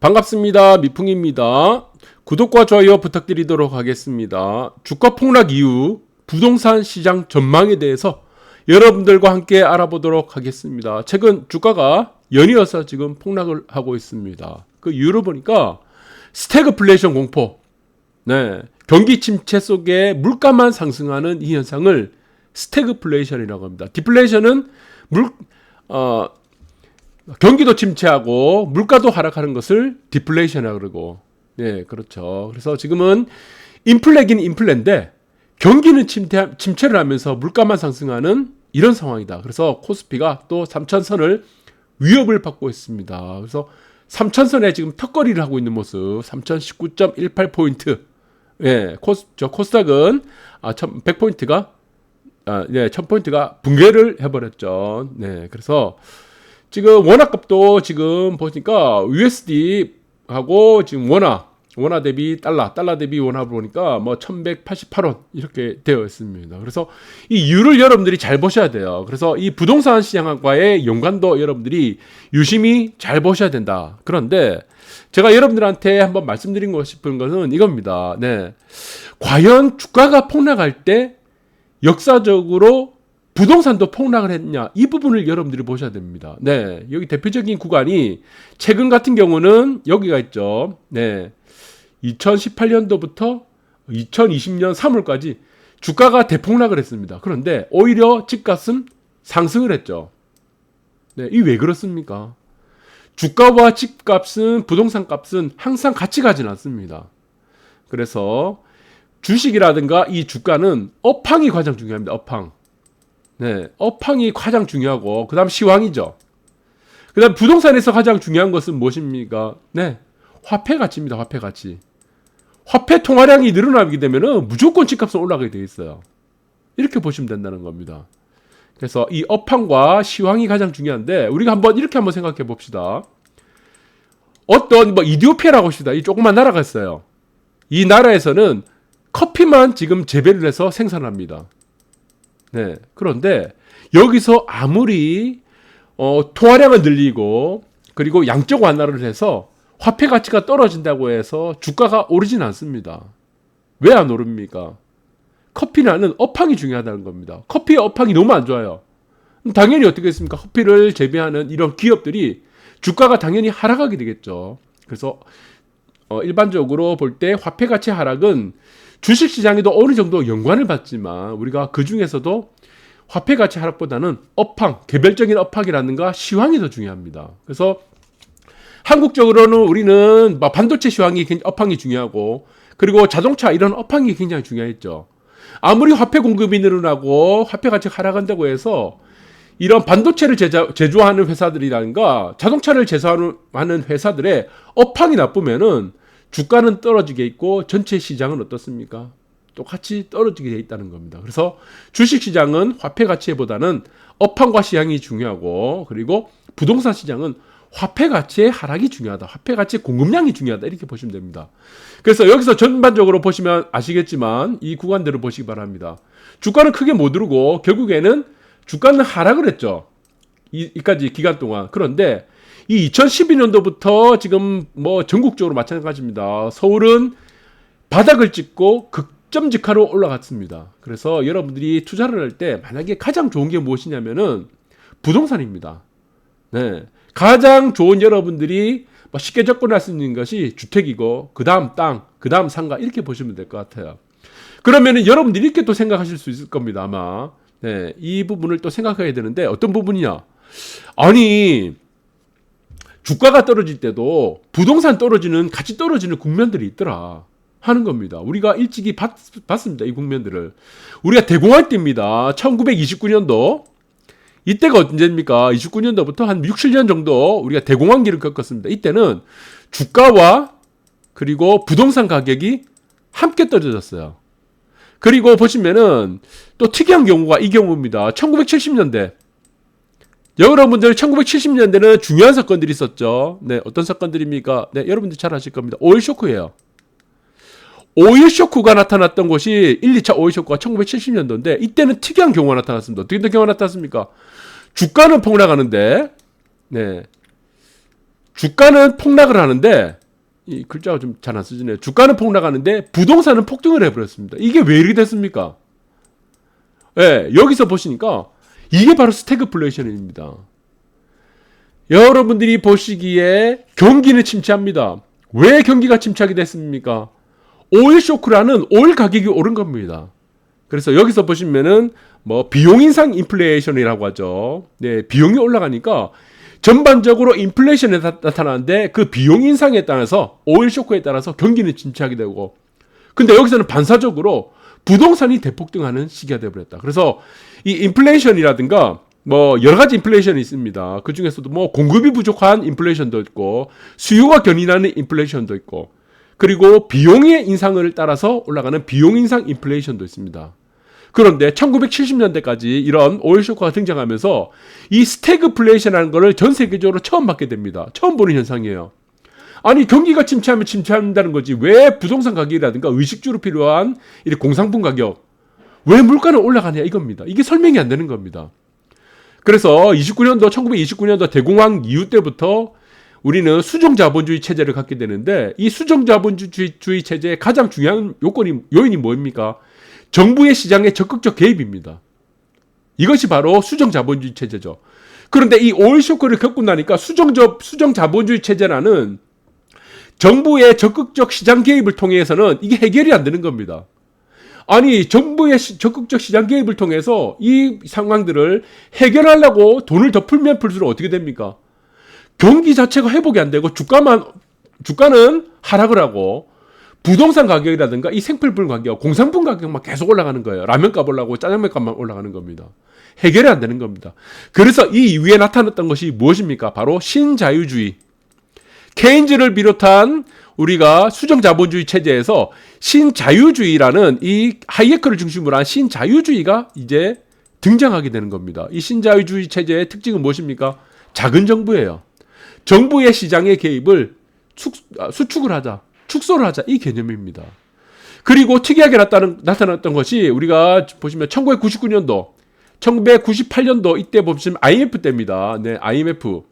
반갑습니다. 미풍입니다. 구독과 좋아요 부탁드리도록 하겠습니다. 주가 폭락 이후 부동산 시장 전망에 대해서 여러분들과 함께 알아보도록 하겠습니다. 최근 주가가 연이어서 지금 폭락을 하고 있습니다. 그 이유를 보니까 스태그플레이션 공포, 네, 경기 침체 속에 물가만 상승하는 이 현상을 스태그플레이션이라고 합니다. 디플레이션은 물, 어, 경기도 침체하고 물가도 하락하는 것을 디플레이션이라고 그러고. 네 그렇죠. 그래서 지금은 인플레긴 인플레인데 경기는 침체, 침체를 하면서 물가만 상승하는 이런 상황이다. 그래서 코스피가 또 3천선을 위협을 받고 있습니다. 그래서 3천선에 지금 턱걸이를 하고 있는 모습. 3019.18포인트. 예, 코스, 저 코스닥은 아, 100포인트가 아, 네, 1000포인트가 붕괴를 해버렸죠. 네, 그래서 지금 원화값도 지금 보니까 USD하고 지금 원화, 원화 대비 달러, 달러 대비 원화 보니까 뭐 1188원 이렇게 되어 있습니다. 그래서 이 이유를 여러분들이 잘 보셔야 돼요. 그래서 이 부동산 시장과의 연관도 여러분들이 유심히 잘 보셔야 된다. 그런데 제가 여러분들한테 한번 말씀드리고 싶은 것은 이겁니다. 네. 과연 주가가 폭락할 때 역사적으로 부동산도 폭락을 했냐 이 부분을 여러분들이 보셔야 됩니다. 네, 여기 대표적인 구간이 최근 같은 경우는 여기가 있죠. 네, 2018년도부터 2020년 3월까지 주가가 대폭락을 했습니다. 그런데 오히려 집값은 상승을 했죠. 네, 이 왜 그렇습니까? 주가와 집값은 부동산 값은 항상 같이 가진 않습니다. 그래서 주식이라든가 이 주가는 업황이 가장 중요합니다. 업황. 네, 업황이 가장 중요하고 그다음 시황이죠. 그다음 부동산에서 가장 중요한 것은 무엇입니까? 네, 화폐 가치입니다. 화폐 가치. 화폐 통화량이 늘어나게 되면은 무조건 집값은 올라가게 돼 있어요. 이렇게 보시면 된다는 겁니다. 그래서 이 업황과 시황이 가장 중요한데 우리가 한번 이렇게 한번 생각해 봅시다. 어떤 뭐 이디오피아라고 합시다. 이 조그만 나라가 있어요. 이 나라에서는 커피만 지금 재배를 해서 생산합니다. 네. 그런데 여기서 아무리 어, 통화량을 늘리고 그리고 양적 완화를 해서 화폐 가치가 떨어진다고 해서 주가가 오르진 않습니다. 왜 안 오릅니까? 커피라는 업황이 중요하다는 겁니다. 커피의 업황이 너무 안 좋아요. 당연히 어떻게 했습니까? 커피를 재배하는 이런 기업들이 주가가 당연히 하락하게 되겠죠. 그래서 어, 일반적으로 볼 때 화폐 가치 하락은 주식 시장에도 어느 정도 연관을 받지만 우리가 그 중에서도 화폐 가치 하락보다는 업황, 개별적인 업황이라는가 시황이 더 중요합니다. 그래서 한국적으로는 우리는 반도체 시황이 업황이 중요하고 그리고 자동차 이런 업황이 굉장히 중요했죠. 아무리 화폐 공급이 늘어나고 화폐 가치가 하락한다고 해서 이런 반도체를 제자, 제조하는 회사들이라든가 자동차를 제조하는 회사들의 업황이 나쁘면은 주가는 떨어지게 있고 전체 시장은 어떻습니까? 똑같이 떨어지게 돼 있다는 겁니다. 그래서 주식 시장은 화폐 가치보다는 업황과 시향이 중요하고 그리고 부동산 시장은 화폐 가치의 하락이 중요하다. 화폐 가치의 공급량이 중요하다. 이렇게 보시면 됩니다. 그래서 여기서 전반적으로 보시면 아시겠지만 이 구간들을 보시기 바랍니다. 주가는 크게 못 오르고 결국에는 주가는 하락을 했죠. 이, 이까지 기간 동안. 그런데 이 2012년도부터 지금 뭐 전국적으로 마찬가지입니다. 서울은 바닥을 찍고 극점 직하로 올라갔습니다. 그래서 여러분들이 투자를 할 때 만약에 가장 좋은 게 무엇이냐면은 부동산입니다. 네. 가장 좋은 여러분들이 뭐 쉽게 접근할 수 있는 것이 주택이고 그 다음 땅, 그 다음 상가 이렇게 보시면 될 것 같아요. 그러면은 여러분들이 이렇게 또 생각하실 수 있을 겁니다 아마. 네, 이 부분을 또 생각해야 되는데 어떤 부분이냐? 아니 주가가 떨어질 때도 부동산 떨어지는 같이 떨어지는 국면들이 있더라 하는 겁니다. 우리가 일찍이 봤, 봤습니다. 이 국면들을. 우리가 대공할 때입니다. 1929년도 이때가 언제입니까? 29년도부터 한 6, 7년 정도 우리가 대공황기를 겪었습니다. 이때는 주가와 그리고 부동산 가격이 함께 떨어졌어요. 그리고 보시면은 또 특이한 경우가 이 경우입니다. 1970년대 여러분들 1970년대는 중요한 사건들이 있었죠. 네, 어떤 사건들입니까? 네, 여러분들 잘 아실 겁니다. 오일 쇼크예요. 오일 쇼크가 나타났던 곳이 1, 2차 오일 쇼크가 1970년도인데 이때는 특이한 경우가 나타났습니다. 어떻게 경우가 나타났습니까? 주가는 폭락하는데 네. 주가는 폭락을 하는데 이 글자가 좀 잘 안 쓰지네요. 주가는 폭락하는데 부동산은 폭등을 해버렸습니다. 이게 왜 이렇게 됐습니까? 예, 여기서 보시니까 이게 바로 스태그플레이션입니다. 여러분들이 보시기에 경기는 침체합니다. 왜 경기가 침체하게 됐습니까? 오일 쇼크라는 오일 가격이 오른 겁니다. 그래서 여기서 보시면은 뭐 비용 인상 인플레이션이라고 하죠. 네, 비용이 올라가니까 전반적으로 인플레이션이 나- 나타나는데 그 비용 인상에 따라서 오일 쇼크에 따라서 경기는 침체하게 되고 근데 여기서는 반사적으로 부동산이 대폭등하는 시기가 되어버렸다. 그래서 이 인플레이션이라든가 뭐 여러 가지 인플레이션이 있습니다. 그 중에서도 뭐 공급이 부족한 인플레이션도 있고 수요가 견인하는 인플레이션도 있고 그리고 비용의 인상을 따라서 올라가는 비용 인상 인플레이션도 있습니다. 그런데 1970년대까지 이런 오일 쇼크가 등장하면서 이 스태그플레이션이라는 것을 전 세계적으로 처음 받게 됩니다. 처음 보는 현상이에요. 아니 경기가 침체하면 침체한다는 거지 왜 부동산 가격이라든가 의식주로 필요한 이 공상품 가격 왜 물가는 올라가냐 이겁니다. 이게 설명이 안 되는 겁니다. 그래서 29년도 1929년도 대공황 이후 때부터 우리는 수정 자본주의 체제를 갖게 되는데 이 수정 자본주의 체제의 가장 중요한 요건이 요인이 뭡니까? 정부의 시장에 적극적 개입입니다. 이것이 바로 수정 자본주의 체제죠. 그런데 이 오일 쇼크를 겪고 나니까 수정 저 수정 자본주의 체제라는 정부의 적극적 시장 개입을 통해서는 이게 해결이 안 되는 겁니다. 아니 정부의 시- 적극적 시장 개입을 통해서 이 상황들을 해결하려고 돈을 더 풀면 풀수록 어떻게 됩니까? 경기 자체가 회복이 안 되고 주가만 주가는 하락을 하고 부동산 가격이라든가 이 생필품 가격, 공산품 가격만 계속 올라가는 거예요. 라면 값 올라가고 짜장면 값만 올라가는 겁니다. 해결이 안 되는 겁니다. 그래서 이 이후에 나타났던 것이 무엇입니까? 바로 신자유주의. 케인즈를 비롯한 우리가 수정 자본주의 체제에서 신자유주의라는 이 하이에크를 중심으로 한 신자유주의가 이제 등장하게 되는 겁니다. 이 신자유주의 체제의 특징은 무엇입니까? 작은 정부예요. 정부의 시장의 개입을 축, 아, 수축을 하자, 축소를 하자 이 개념입니다. 그리고 특이하게 나타났던 것이 우리가 보시면 1999년도, 1998년도 이때 보시면 IMF 때입니다. 네, IMF.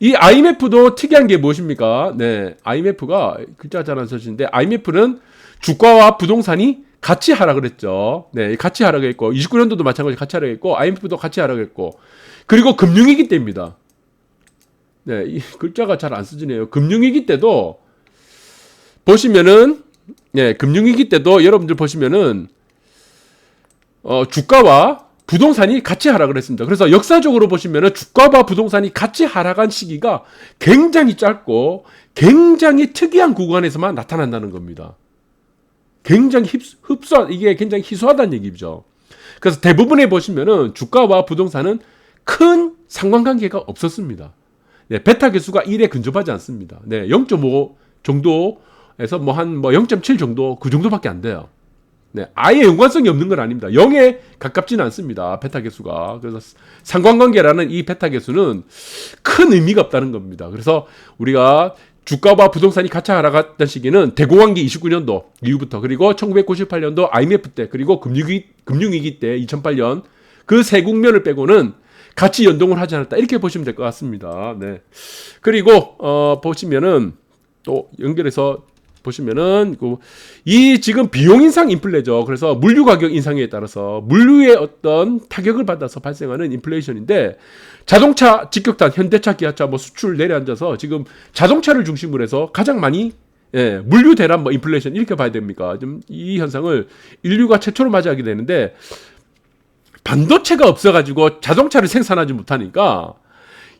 이 IMF도 특이한 게 무엇입니까? 네, IMF가 글자 잘안 써지는데 IMF는 주가와 부동산이 같이 하락을 했죠. 네, 같이 하락했고 29년도도 마찬가지 같이 하락했고 IMF도 같이 하락했고 그리고 금융위기 때입니다. 네, 이 글자가 잘 안 쓰지네요. 금융위기 때도 보시면은 네, 금융위기 때도 여러분들 보시면은 어, 주가와 부동산이 같이 하락을 했습니다. 그래서 역사적으로 보시면은 주가와 부동산이 같이 하락한 시기가 굉장히 짧고 굉장히 특이한 구간에서만 나타난다는 겁니다. 굉장히 흡수, 흡수 이게 굉장히 희소하다는 얘기죠. 그래서 대부분에 보시면은 주가와 부동산은 큰 상관관계가 없었습니다. 네, 베타 개수가 1에 근접하지 않습니다. 네, 0.5 정도에서 뭐 한뭐0.7 정도 그 정도밖에 안 돼요. 네, 아예 연관성이 없는 건 아닙니다. 0에 가깝지는 않습니다. 베타 개수가. 그래서 상관관계라는 이 베타 개수는 큰 의미가 없다는 겁니다. 그래서 우리가 주가와 부동산이 같이 하락했던 시기는 대공황기 29년도 이후부터 그리고 1998년도 IMF 때 그리고 금융위기, 금융위기 때 2008년 그 세 국면을 빼고는 같이 연동을 하지 않았다 이렇게 보시면 될 것 같습니다. 네. 그리고 어 보시면은 또 연결해서 보시면은 그이 지금 비용 인상 인플레죠. 그래서 물류 가격 인상에 따라서 물류의 어떤 타격을 받아서 발생하는 인플레이션인데 자동차 직격탄 현대차 기아차 뭐 수출 내려앉아서 지금 자동차를 중심으로 해서 가장 많이 예, 물류 대란 뭐 인플레이션 이렇게 봐야 됩니까? 좀 이 현상을 인류가 최초로 맞이하게 되는데 반도체가 없어가지고 자동차를 생산하지 못하니까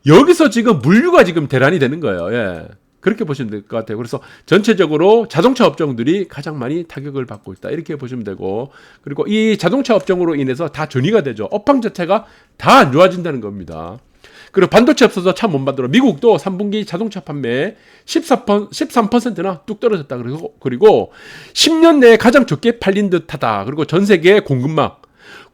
여기서 지금 물류가 지금 대란이 되는 거예요. 예. 그렇게 보시면 될 것 같아요. 그래서 전체적으로 자동차 업종들이 가장 많이 타격을 받고 있다. 이렇게 보시면 되고, 그리고 이 자동차 업종으로 인해서 다 전이가 되죠. 업황 자체가 다 안 좋아진다는 겁니다. 그리고 반도체 없어서 차못 만들어. 미국도 3분기 자동차 판매 14%, 13%나 뚝 떨어졌다. 그리고, 그리고 10년 내에 가장 적게 팔린 듯 하다. 그리고 전 세계 공급망.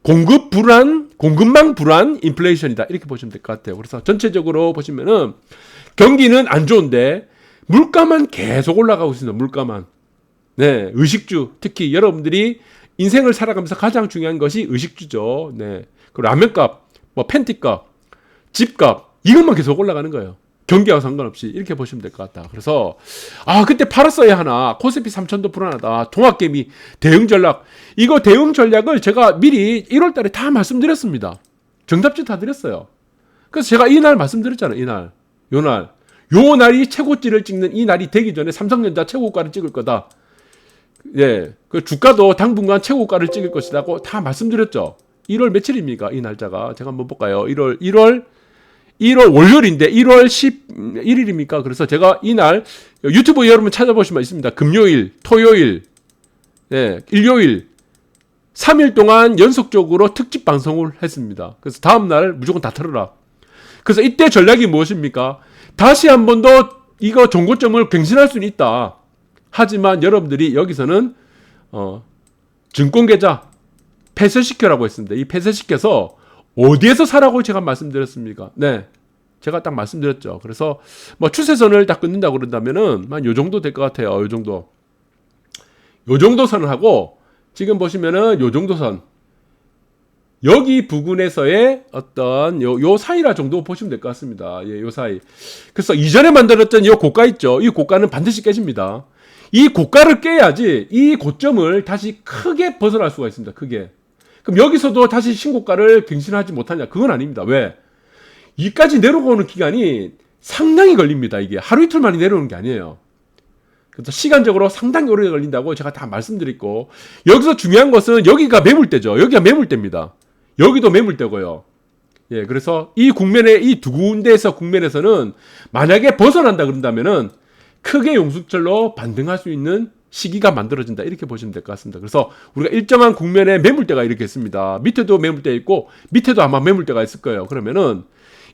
공급 불안, 공급망 불안, 인플레이션이다. 이렇게 보시면 될 것 같아요. 그래서 전체적으로 보시면은 경기는 안 좋은데 물가만 계속 올라가고 있습니다. 물가만. 네, 의식주 특히 여러분들이 인생을 살아가면서 가장 중요한 것이 의식주죠. 네, 그 라면값, 뭐 팬티값, 집값 이것만 계속 올라가는 거예요. 경기와 상관없이 이렇게 보시면 될 것 같다. 그래서 아 그때 팔았어야 하나 코스피 3천도 불안하다. 동학개미 대응 전략 이거 대응 전략을 제가 미리 1월달에 다 말씀드렸습니다. 정답지 다 드렸어요. 그래서 제가 이날 말씀드렸잖아요. 이날 요날 요 날이 최고치를 찍는 이 날이 되기 전에 삼성전자 최고가를 찍을 거다. 예, 그 주가도 당분간 최고가를 찍을 것이라고 다 말씀드렸죠. 1월 며칠입니까? 이 날짜가 제가 한번 볼까요? 1월 1월 1월 월요일인데 1월 11일입니까? 그래서 제가 이날 유튜브 여러분 찾아보시면 있습니다. 금요일, 토요일, 예, 일요일 3일 동안 연속적으로 특집 방송을 했습니다. 그래서 다음 날 무조건 다 틀어라. 그래서 이때 전략이 무엇입니까? 다시 한 번 더 이거 정고점을 갱신할 수는 있다. 하지만 여러분들이 여기서는 어, 증권 계좌 폐쇄시켜라고 했습니다. 이 폐쇄시켜서 어디에서 사라고 제가 말씀드렸습니까? 네. 제가 딱 말씀드렸죠. 그래서 뭐 추세선을 딱 끊는다 그런다면은 한 요 정도 될 것 같아요. 요 정도. 요 정도 선을 하고 지금 보시면은 요 정도 선 여기 부근에서의 어떤 요, 요 사이라 정도 보시면 될 것 같습니다. 예, 요 사이. 그래서 이전에 만들었던 이 고가 있죠. 이 고가는 반드시 깨집니다. 이 고가를 깨야지 이 고점을 다시 크게 벗어날 수가 있습니다. 크게. 그럼 여기서도 다시 신고가를 갱신하지 못하냐? 그건 아닙니다. 왜? 이까지 내려오는 기간이 상당히 걸립니다. 이게 하루 이틀 만에 내려오는 게 아니에요. 그래서 시간적으로 상당히 오래 걸린다고 제가 다 말씀드렸고 여기서 중요한 것은 여기가 매물대죠. 여기가 매물대입니다. 여기도 매물대고요. 예, 그래서 이 국면에 이 두 군데에서 국면에서는 만약에 벗어난다 그런다면은 크게 용수철로 반등할 수 있는 시기가 만들어진다 이렇게 보시면 될 것 같습니다. 그래서 우리가 일정한 국면에 매물대가 이렇게 있습니다. 밑에도 매물대 있고 밑에도 아마 매물대가 있을 거예요. 그러면은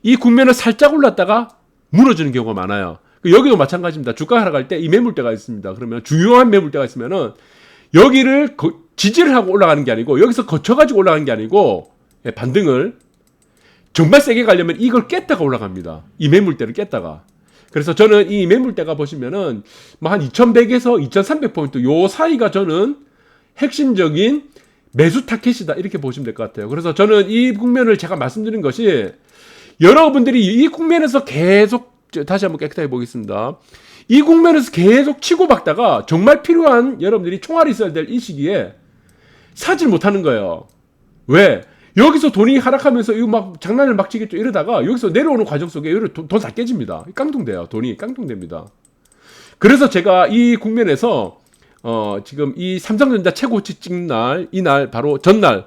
이 국면을 살짝 올랐다가 무너지는 경우가 많아요. 그 여기도 마찬가지입니다. 주가 하락할 때 이 매물대가 있습니다. 그러면 중요한 매물대가 있으면은 여기를 거, 지지를 하고 올라가는 게 아니고 여기서 거쳐가지고 올라가는 게 아니고 예, 반등을 정말 세게 가려면 이걸 깼다가 올라갑니다. 이 매물대를 깼다가. 그래서 저는 이 매물대가 보시면은 뭐 한 2100에서 2300포인트 요 사이가 저는 핵심적인 매수 타켓이다 이렇게 보시면 될 것 같아요. 그래서 저는 이 국면을 제가 말씀드린 것이 여러분들이 이 국면에서 계속 다시 한번 깨끗하게 보겠습니다. 이 국면에서 계속 치고 박다가 정말 필요한 여러분들이 총알이 있어야 될 이 시기에 사질 못하는 거예요. 왜? 여기서 돈이 하락하면서 이거 막 장난을 막 치겠죠 이러다가 여기서 내려오는 과정 속에 돈다 깨집니다. 깡통돼요. 돈이 깡통됩니다. 그래서 제가 이 국면에서 어 지금 이 삼성전자 최고치 찍는 날 이날 바로 전날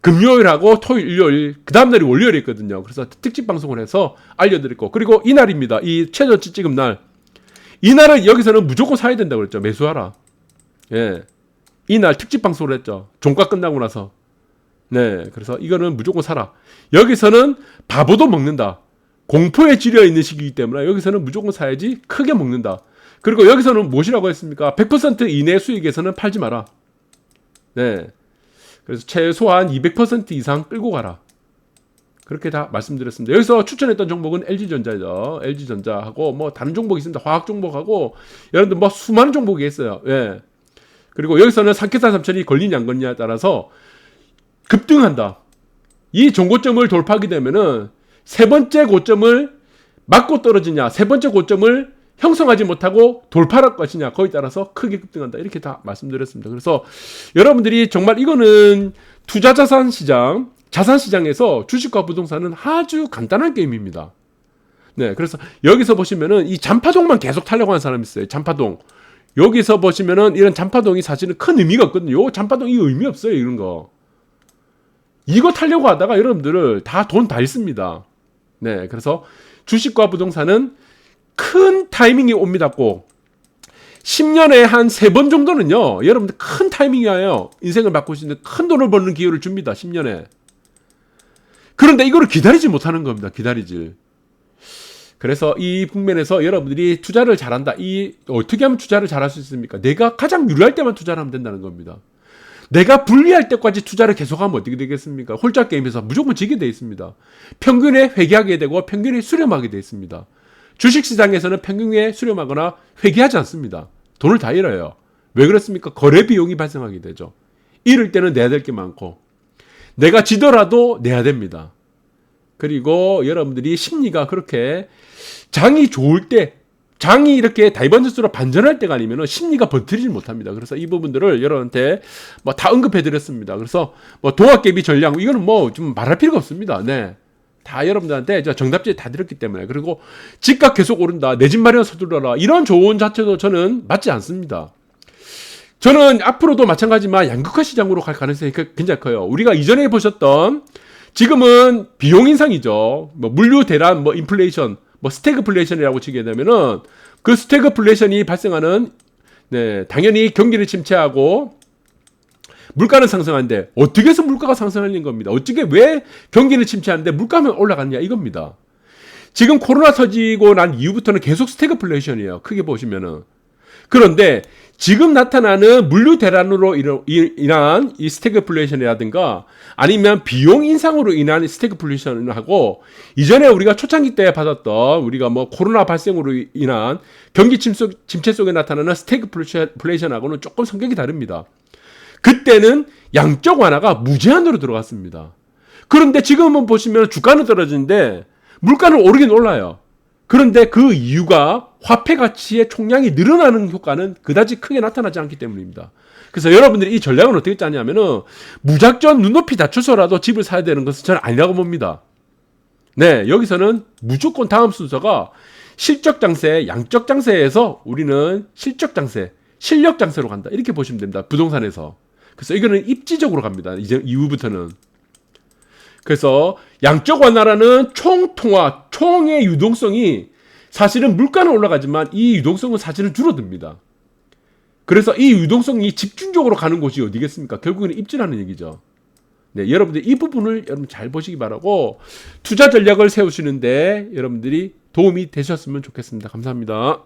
금요일하고 토요일, 일요일 그 다음 날이 월요일이거든요. 그래서 특집 방송을 해서 알려드렸고 그리고 이날입니다. 이 최저치 찍은 날 이날은 여기서는 무조건 사야 된다고 그랬죠. 매수하라. 예. 이날 특집 방송을 했죠. 종가 끝나고 나서 네, 그래서 이거는 무조건 사라. 여기서는 바보도 먹는다. 공포에 지려 있는 시기이기 때문에 여기서는 무조건 사야지 크게 먹는다. 그리고 여기서는 무엇이라고 했습니까? 100% 이내 수익에서는 팔지 마라. 네. 그래서 최소한 200% 이상 끌고 가라. 그렇게 다 말씀드렸습니다. 여기서 추천했던 종목은 LG전자죠. LG전자하고 뭐 다른 종목이 있습니다. 화학 종목하고 여러분들 뭐 수많은 종목이 있어요. 예. 그리고 여기서는 삼계산 삼천이 걸리냐 안 걸리냐에 따라서 급등한다. 이 종고점을 돌파하게 되면은 세 번째 고점을 맞고 떨어지냐, 세 번째 고점을 형성하지 못하고 돌파할 것이냐, 거에 따라서 크게 급등한다. 이렇게 다 말씀드렸습니다. 그래서 여러분들이 정말 이거는 투자 자산 시장, 자산 시장에서 주식과 부동산은 아주 간단한 게임입니다. 네, 그래서 여기서 보시면은 이 잔파동만 계속 타려고 하는 사람이 있어요. 잔파동. 여기서 보시면은 이런 잔파동이 사실은 큰 의미가 없거든요. 요 잔파동 이 의미 없어요. 이런 거. 이거 타려고 하다가 여러분들을 다 돈다 잃습니다. 네, 그래서 주식과 부동산은 큰 타이밍이 옵니다. 꼭 10년에 한 세 번 정도는요, 여러분들 큰 타이밍이 와요. 인생을 바꾸시는 큰 돈을 버는 기회를 줍니다. 10년에. 그런데 이거를 기다리지 못하는 겁니다. 기다리질. 그래서 이 국면에서 여러분들이 투자를 잘한다. 이 어떻게 하면 투자를 잘할 수 있습니까? 내가 가장 유리할 때만 투자를 하면 된다는 겁니다. 내가 불리할 때까지 투자를 계속하면 어떻게 되겠습니까? 홀짝 게임에서 무조건 지게 돼 있습니다. 평균에 회귀하게 되고 평균에 수렴하게 돼 있습니다. 주식 시장에서는 평균에 수렴하거나 회귀하지 않습니다. 돈을 다 잃어요. 왜 그렇습니까? 거래 비용이 발생하게 되죠. 잃을 때는 내야 될 게 많고 내가 지더라도 내야 됩니다. 그리고 여러분들이 심리가 그렇게 장이 좋을 때 장이 이렇게 다이버전스로 반전할 때가 아니면 심리가 버티질 못합니다. 그래서 이 부분들을 여러분한테 뭐 다 언급해 드렸습니다. 그래서 뭐 동학개비 전략 이거는 뭐 좀 말할 필요가 없습니다. 네. 다 여러분들한테 저 정답지 다 드렸기 때문에 그리고 집값 계속 오른다 내 집 마련 서둘러라 이런 조언 자체도 저는 맞지 않습니다. 저는 앞으로도 마찬가지지만 양극화 시장으로 갈 가능성이 그- 굉장히 커요. 우리가 이전에 보셨던 지금은 비용 인상이죠. 뭐 물류 대란, 뭐 인플레이션, 뭐 스태그플레이션이라고 치게 되면은 그 스태그플레이션이 발생하는 네, 당연히 경기를 침체하고 물가는 상승하는데 어떻게 해서 물가가 상승하는 겁니다. 어떻게 왜 경기를 침체하는데 물가만 올라갔냐 이겁니다. 지금 코로나 터지고 난 이후부터는 계속 스태그플레이션이에요. 크게 보시면은. 그런데 지금 나타나는 물류 대란으로 인한 이 스태그플레이션이라든가 아니면 비용 인상으로 인한 스태그플레이션하고 이전에 우리가 초창기 때 받았던 우리가 뭐 코로나 발생으로 인한 경기 침체, 침체 속에 나타나는 스태그플레이션하고는 조금 성격이 다릅니다. 그때는 양적 완화가 무제한으로 들어갔습니다. 그런데 지금은 보시면 주가는 떨어지는데 물가는 오르긴 올라요. 그런데 그 이유가 화폐 가치의 총량이 늘어나는 효과는 그다지 크게 나타나지 않기 때문입니다. 그래서 여러분들이 이 전략은 어떻게 짜냐면은 무작정 눈높이 낮춰서라도 집을 사야 되는 것은 저는 아니라고 봅니다. 네, 여기서는 무조건 다음 순서가 실적 장세, 양적 장세에서 우리는 실적 장세, 실력 장세로 간다. 이렇게 보시면 됩니다. 부동산에서. 그래서 이거는 입지적으로 갑니다. 이제 이후부터는. 그래서 양적 완화라는 총통화, 총의 유동성이 사실은 물가는 올라가지만 이 유동성은 사실은 줄어듭니다. 그래서 이 유동성이 집중적으로 가는 곳이 어디겠습니까? 결국에는 입지라는 얘기죠. 네, 여러분들 이 부분을 여러분 잘 보시기 바라고 투자 전략을 세우시는데 여러분들이 도움이 되셨으면 좋겠습니다. 감사합니다.